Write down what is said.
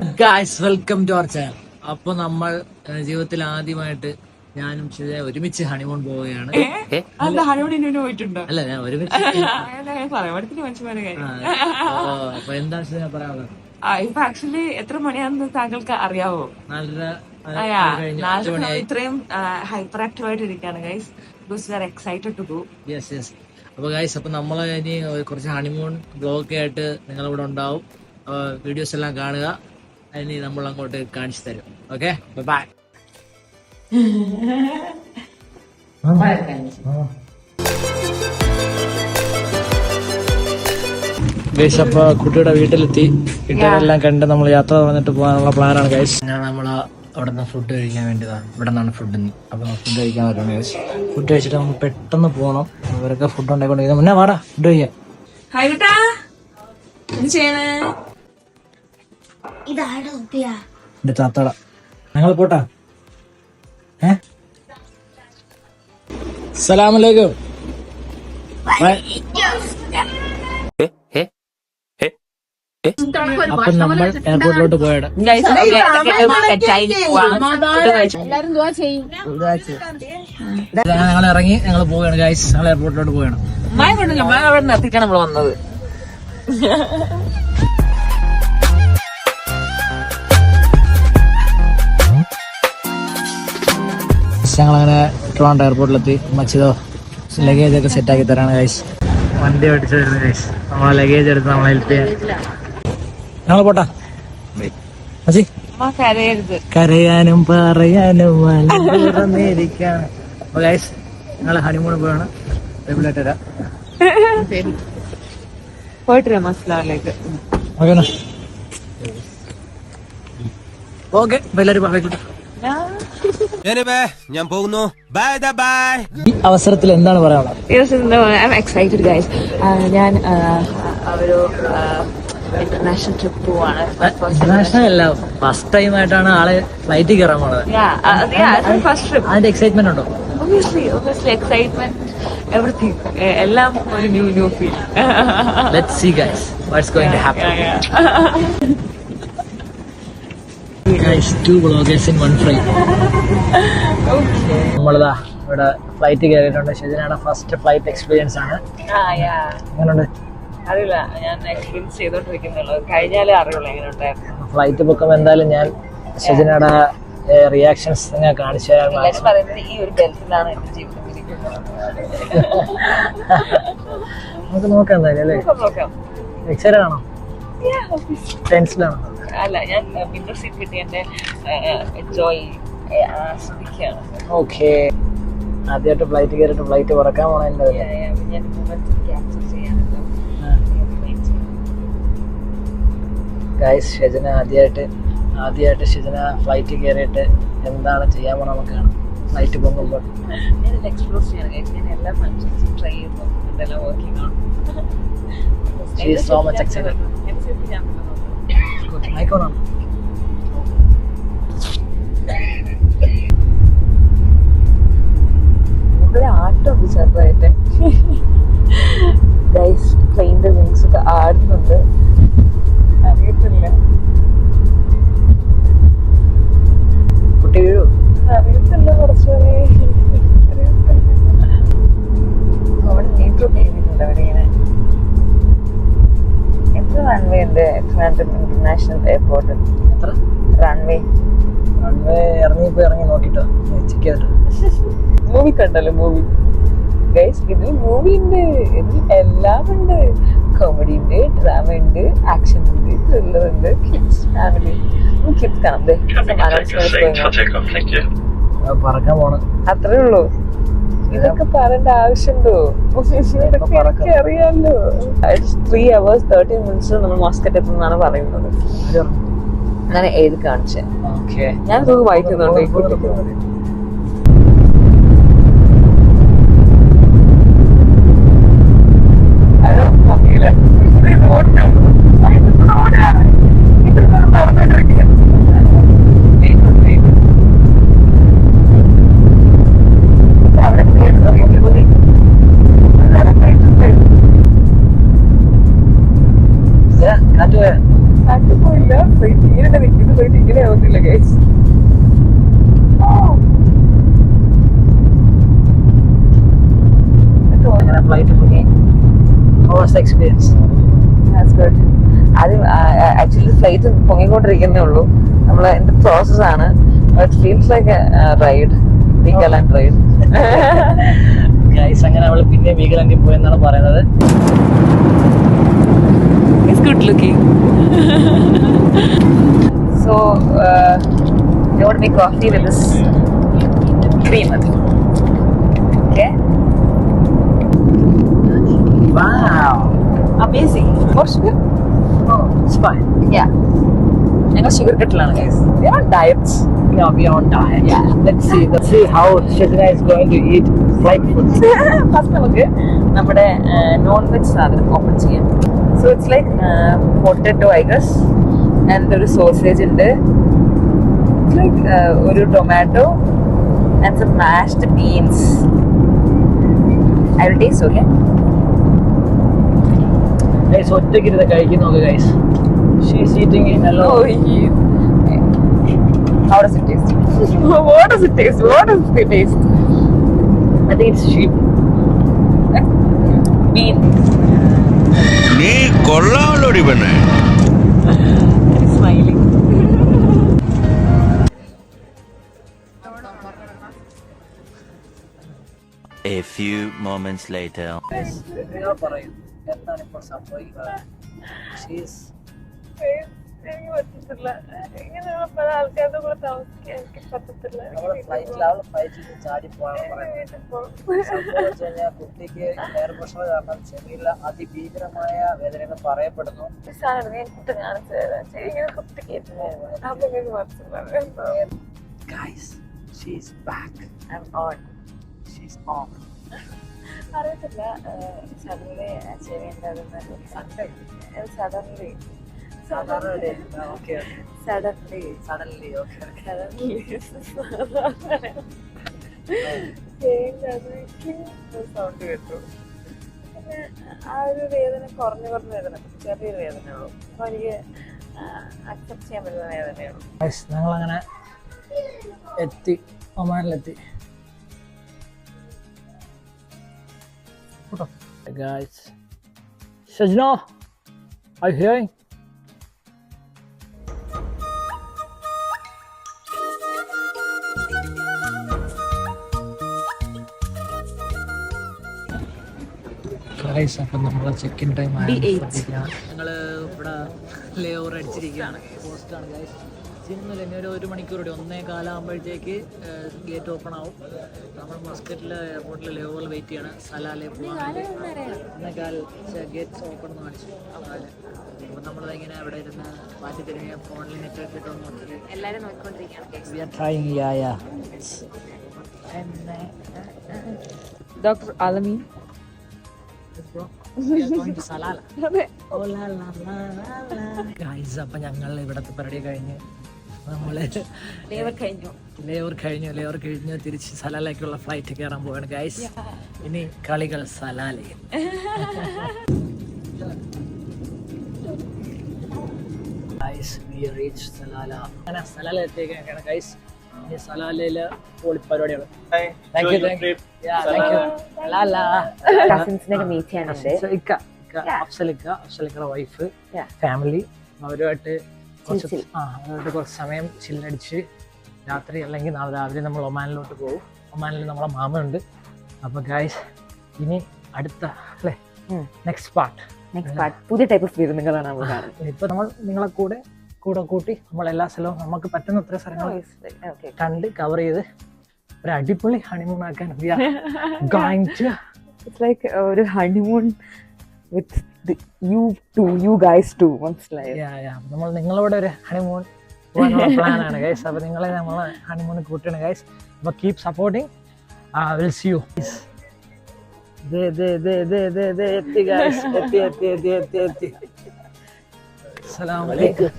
Guys welcome to our channel അപ്പൊ നമ്മൾ ജീവിതത്തിൽ ആദ്യമായിട്ട് ഞാനും ശിവ ഒരുമിച്ച് ഹണിമൂൺ പോവുകയാണ്. അല്ല ഞാൻ ഒരുമിച്ച് അപ്പൊ പറയാനുള്ളത്? ഇപ്പൊ ആക്ച്വലി എത്ര മണിയാണെന്ന് താങ്കൾക്ക് അറിയാവോ? നാലര ഇത്രയും ഹൈപ്പർ ആക്റ്റീവ് ആയിട്ട് ഇരിക്കുകയാണ് guys because we are excited to go yes yes അപ്പൊ ഗൈസ് അപ്പൊ നമ്മൾ ഇനി കുറച്ച് ഹണിമൂൺ ബ്ലോഗ് ആയിട്ട് നിങ്ങളിവിടെ ഉണ്ടാവും. വീഡിയോസ് എല്ലാം കാണുക. ഇനി നമ്മൾ അങ്ങോട്ട് കാണിച്ചു തരും. ഓക്കെ ബൈ ഗൈസ് അപ്പൊ കുട്ടിയുടെ വീട്ടിലെത്തി. വീട്ടുകാരെല്ലാം കണ്ട് നമ്മൾ യാത്ര വന്നിട്ട് പോകാനുള്ള പ്ലാനാണ് ഗൈസ് ഞാൻ നമ്മൾ അവിടെ നിന്ന് ഫുഡ് കഴിക്കാൻ വേണ്ടിയതാണ് ഇവിടെ നിന്നാണ് ഫുഡ് അപ്പൊ ഫുഡ് കഴിക്കാൻ പറ്റണം ഗൈസ് ഫുഡ് കഴിച്ചിട്ട് നമ്മൾ പെട്ടെന്ന് പോകണം ഇവരൊക്കെ ഫുഡ് ഉണ്ടായിക്കൊണ്ടിരിക്കുന്നത് മുന്നേ വാടാ ഫുഡ് കഴിക്കാം. എന്ത് ചെയ്യണേ എന്റെ ചാത്തട. ഞങ്ങൾ പോട്ടാ. ഏ? സലാമലേക്കും. അപ്പൊ നമ്മൾ എയർപോർട്ടിലോട്ട് പോയത് ഞങ്ങൾ ഇറങ്ങി ഞങ്ങൾ പോവുകയാണ് ഗൈസ് ഞങ്ങൾ എയർപോർട്ടിലോട്ട് പോവുകയാണ് മഴ കൊണ്ടില്ല? മഴ അവിടെ നിർത്തിയിട്ടാണ് നമ്മൾ വന്നത്. ഞങ്ങൾ അങ്ങനെ ട്രിവാൻഡ് എയർപോർട്ടിലെത്തി മച്ചിതോ ലഗേജ് ഒക്കെ സെറ്റ് ആക്കി തരാണ് ഗൈസ് വണ്ടി ഓടിച്ചു വരുന്നത് ഗൈസ് നമ്മളെ ലഗേജ് എടുത്ത് നമ്മളെ ഹെൽപ്പ് ചെയ്യാൻ. ഞങ്ങൾ പോട്ടാ. മച്ചി. കരയാനും പറയാനും ഗൈസ് ഞങ്ങൾ ഹണിമൂൺ പോവാണ്. റെഗുലേറ്റ് തരാം പോയിട്ടില്ല മസ്ലാവിലേക്ക് ഓക്കെ ഓക്കെ എല്ലാവരും പറഞ്ഞു ഞാൻ പോകുന്നു. ബൈ ബൈ ഈ അവസരത്തിൽ എന്താണ് പറയാനുള്ളത്? എക്സൈറ്റഡ് ഗൈസ് ഞാൻ ഒരു ഇന്റർനാഷണൽ ട്രിപ്പ് പോവാണ്. ഇന്റർനാഷണൽ അല്ല ഫസ്റ്റ് ടൈം ആയിട്ടാണ് ആളെ ഫ്ലൈറ്റിൽ കയറാൻ പോണത്. ഫസ്റ്റ് ട്രിപ്പ് അതിന്റെ എക്സൈറ്റ്മെന്റ് ഉണ്ടോ? ഒബിയസ്ലി ഒബിയസ്ലി എക്സൈറ്റ്മെന്റ് എവറിഥിങ് എല്ലാം ഒരു new new feel let see guys what's going to happen two bloggers in one fry നമ്മളിതാ ഇവിടെ ഫ്ലൈറ്റ് കയറിയിട്ടുണ്ട് ഷെജിനയുടെ ഫസ്റ്റ് ഫ്ലൈറ്റ് എക്സ്പീരിയൻസ് ആണ്. എങ്ങനെയുണ്ട്? അറിയില്ല. ഞാൻ എക്സ്പീരിയൻസ് ചെയ്തോണ്ടിരിക്കുന്നുള്ളൂ. കഴിഞ്ഞാലേ അറിയുള്ളൂ എങ്ങനെ ഉണ്ടായിരുന്നു. ഫ്ലൈറ്റ് ബുക്കുമ്പോൾ എന്തായാലും ഞാൻ ഷെജിനയുടെ റിയാക്ഷൻസ് ഞാൻ കാണിച്ചു പറയുന്നത് ഈ ഒരു ബെൽറ്റിലാണ് എന്റെ ജീവിതം നമുക്ക് നോക്കാം എന്തായാലും അല്ലേ? എക്സൈറ്റഡ് ആണോ? അല്ല ഞാൻ വിൻഡോ സീറ്റ് കിട്ടി എന്റെ എൻജോയ് ആസ്വദിക്കുകയാണ് ഓക്കെ ആദ്യമായിട്ട് ഫ്ലൈറ്റ് കയറിയിട്ട് ഫ്ലൈറ്റ് പറക്കാൻ പോണ എന്റെ Yeah, yeah, ഞാൻ ക്യാപ്ചർ ചെയ്യാനല്ലോ ഗൈസ് ഷെജന ആദ്യമായിട്ട് ആദ്യമായിട്ട് ഷെജന ഫ്ലൈറ്റ് കയറിയിട്ട് എന്താണ് ചെയ്യാൻ പോണ നമുക്ക് കാണാം. ഫ്ലൈറ്റ് പൊങ്ങുമ്പോൾ ഞാനെല്ലാം എക്സ്പ്ലോർ ചെയ്യണം ഞാൻ എല്ലാ ഫങ്ഷൻസും ട്രൈ ചെയ്ത് നോക്കുന്നുണ്ട് എല്ലാം വർക്കിംഗ് ആണ്. She is so ഇവിടെ ആട്ടമുണ്ട് ചെറുതായിട്ട്. ഗൈസ് പ്ലെയിന്റെ വിങ്സ് ഒക്കെ ആടുന്നുണ്ട്. അറിയത്തില്ല. കുട്ടി വീഴൂ. അറിയത്തില്ല കുറച്ചുകൂടി അവിടെ മീറ്റർ അവിടെ ഇങ്ങനെ. എത്ര നന്മയുണ്ട്? എത്ര Trivandrum international airport runway runway ഇറങ്ങിപ്പോ ഇറങ്ങി നോക്കിട്ടോ. ചെക്ക് മൂവി കണ്ടല്ലോ മൂവി ഗൈസ് ഇതിൽ മൂവി ഉണ്ട്. ഇതിൽ എല്ലാം ഉണ്ട്. കോമഡി ഉണ്ട് ഡ്രാമ ഉണ്ട് ആക്ഷൻ ഉണ്ട് ത്രില്ലർ ഉണ്ട് കിഡ്സ് ഫാമിലി കിഡ്സ് കാണാം. പറക്കാൻ പോണം. അത്രേ ഉള്ളൂ. ഇതൊക്കെ പറയേണ്ട ആവശ്യമുണ്ടോ? ഇതൊക്കെ എനിക്ക് അറിയാലോ. ത്രീ അവേഴ്സ് തേർട്ടി മിനിറ്റ്സ് നമ്മൾ മസ്കറ്റ് എത്തുന്നാണ് പറയുന്നത്. ഞാൻ എഴുതി കാണിച്ചേ? ഞാൻ വായിക്കുന്നുണ്ട് ഈ കുട്ടിക്ക് കുഴപ്പമില്ല ഫ്ലൈറ്റ് ഇങ്ങനെ നിൽക്കുന്നത് ഫ്ലൈറ്റ് ഇങ്ങനെ ആവത്തില്ല ഗൈസ് എക്സ്പീരിയൻസ് oh, ആദ്യം ആക്ച്വലി ഫ്ലൈറ്റ് പൊങ്ങിക്കൊണ്ടിരിക്കുന്നേ ഉള്ളൂ. നമ്മളെ എന്റെ പ്രോസസ് ആണ്. Feels like ride Veegaland ride guys അങ്ങനെ അവൾ പിന്നെ വീഗലാൻഡിൽ പോയെന്നാണ് പറയുന്നത്. It's good looking so you want me coffee with this cream അത് okay Wow. Amazing for sugar Oh, it's fine. Yeah ഞങ്ങൾ sugar കട്ടിലാണ് guys diets Yeah, we are on diet. Yeah. Let's see. Let's see how Shazina is going to eat flight food. First നമുക്ക് നമ്മുടെ non veg സാധനം open ചെയ്യാം So it's like potato I guess and ഒരു sausage ഉണ്ട് like ഒരു tomato and some mashed beans I will taste okay Guys, ഒറ്റയ്ക്ക് ഇരുന്ന് കഴിക്കുന്നു guys she's eating in Oh, alone. How does it taste? what does it taste? What does it taste? I think it's cheap. Bean. നീ കൊള്ളാമല്ലോടി പെണ്ണേ Smiling. A few moments later നിങ്ങൾ പറയും എന്താണ് ഇപ്പോൾ സംഭവിക്കുന്നത് ഷീസ് എനിക്ക് പറ്റത്തില്ല. ഇങ്ങനെയുള്ള പല ആൾക്കാരുടെ കൂടെ താമസിക്കാൻ എനിക്ക് പറ്റത്തില്ല. അവൾ ഫ്ലൈറ്റിൽ അവൾ ഫ്ലൈറ്റിൽ ചാടി കഴിഞ്ഞാൽ കുട്ടിക്ക് എയർ പ്രഷർ കാരണം ചെവിയിലെ അതിഭീകരമായ വേദനകൾ പറയപ്പെടുന്നു. സാധനം ഞാൻ കുത്തി കാണിച്ചു തരാം. ശരി, ഇങ്ങനെ കുത്തി കയറ്റുന്നു അപ്പൊ നിങ്ങൾക്ക് മനസ്സിലാവും guys she's back I'm on. She's on അറിയത്തില്ല. സഡൻലി സാധാരണ okay suddenly suddenly okay suddenly sound കേട്ടു. പിന്നെ ആ ഒരു വേദന കുറഞ്ഞു കുറഞ്ഞ വേദന ചെറിയൊരു വേദനയുള്ളൂ അപ്പൊ എനിക്ക് അക്സെപ്റ്റ് ചെയ്യാൻ പറ്റുന്ന വേദനയുള്ളൂ ഞങ്ങളങ്ങനെ എത്തി ഒമാനിലെത്തി. Guys Sajna, are I hearing guys അപ്പം നമ്മളെ ചെക്ക് ഇൻ ടൈം ആയി ഞങ്ങൾ ഇവിടെ ലേ ഓവർ അടിച്ചിരിക്കുകയാണ് പോസ്റ്റാണ് ഗൈസ് സിനിമയിൽ ഇനി ഒരു ഒരു മണിക്കൂർ കൂടി. ഒന്നേ കാലാകുമ്പോഴത്തേക്ക് ഗേറ്റ് ഓപ്പൺ ആവും. നമ്മൾ മസ്കറ്റിൽ എയർപോർട്ടിൽ ലേ ഓവർ വെയിറ്റ് ചെയ്യണം. സലാലെ പോകാൻ ഒന്നേ കാൽ ഗേറ്റ്സ് ഓപ്പൺ എന്ന് കാണിച്ചു. അപ്പോൾ നമ്മളിങ്ങനെ അവിടെ ഇരുന്ന് മാറ്റി തിരിഞ്ഞ് ഫോണിൽ നെറ്റ് നോക്കി നോക്കിക്കൊണ്ടിരിക്കുകയാണ് യാ യാ ഡോക്ടർ ആലമീൻ ഗൈസ് അപ്പൊ ഞങ്ങൾ ഇവിടത്തെ പരിപാടി കഴിഞ്ഞ്. നമ്മൾ ലേവർ കഴിഞ്ഞു. ലേവർ കഴിഞ്ഞു ലേവർ കഴിഞ്ഞു. തിരിച്ച് സലാലയ്ക്കുള്ള ഫ്ലൈറ്റ് കയറാൻ പോവാണ് ഗൈസ് ഇനി കളികൾ സലാലയിൽ ഗൈസ് വി റീച്ച് സലാല. അങ്ങനെ സലാല എത്തിയേക്കാണ് ഗൈസ് ഇനി സലാലയിൽ പൊളി പരിപാടികൾ താങ്ക് യു യു കസിൻസിനൊക്കെ മീറ്റ് ചെയ്യാനുണ്ട്. ഇക്ക ഇക്ക അഫ്സലിക്ക അഫ്സലിക്കയുടെ വൈഫ്. ഫാമിലി അവരുമായിട്ട് കുറച്ച് chill. ആ അവരുമായിട്ട് കുറച്ച് സമയം ചില്ലടിച്ച് രാത്രി അല്ലെങ്കിൽ നാളെ രാവിലെ നമ്മൾ ഒമാനിലോട്ട് പോകും. ഒമാനിൽ നമ്മളെ മാമയുണ്ട് അപ്പൊ ഗായ്സ് ഇനി അടുത്ത അല്ലേ. നെക്സ്റ്റ് പാർട്ട് നെക്സ്റ്റ് പാർട്ട് പുതിയ ടൈപ്പ് ഓഫ് വിരുന്നുകളാണ് നമ്മൾ കാണുന്നത്. ഇപ്പൊ നമ്മൾ നിങ്ങളെ കൂടെ കൂടെ കൂട്ടി നമ്മൾ എല്ലാ സ്ഥലവും നമുക്ക് പറ്റുന്നത്ര സ്ഥലങ്ങൾ ഓക്കെ കണ്ട് കവർ ചെയ്ത് ഒരു അടിപൊളി ഹണിമൂൺ ആക്കാൻ ഇറ്റ്സ് ലൈക്ക് ഒരു honeymoon with you two you guys too മനസ്സിലായോ Yeah, yeah. നമ്മൾ നിങ്ങളോട് ഒരു ഹണിമൂൺ പ്ലാനാണ് ആണ് ഗൈസ് അപ്പൊ നിങ്ങളെ നമ്മൾ ഹണിമൂൺ കൂട്ടാണ് ഗൈസ് അപ്പൊ keep supporting will see you എത്തി ഗൈസ് എത്തി എത്തി എത്തി എത്തി എത്തി. അസ്സലാമു അലൈക്കും.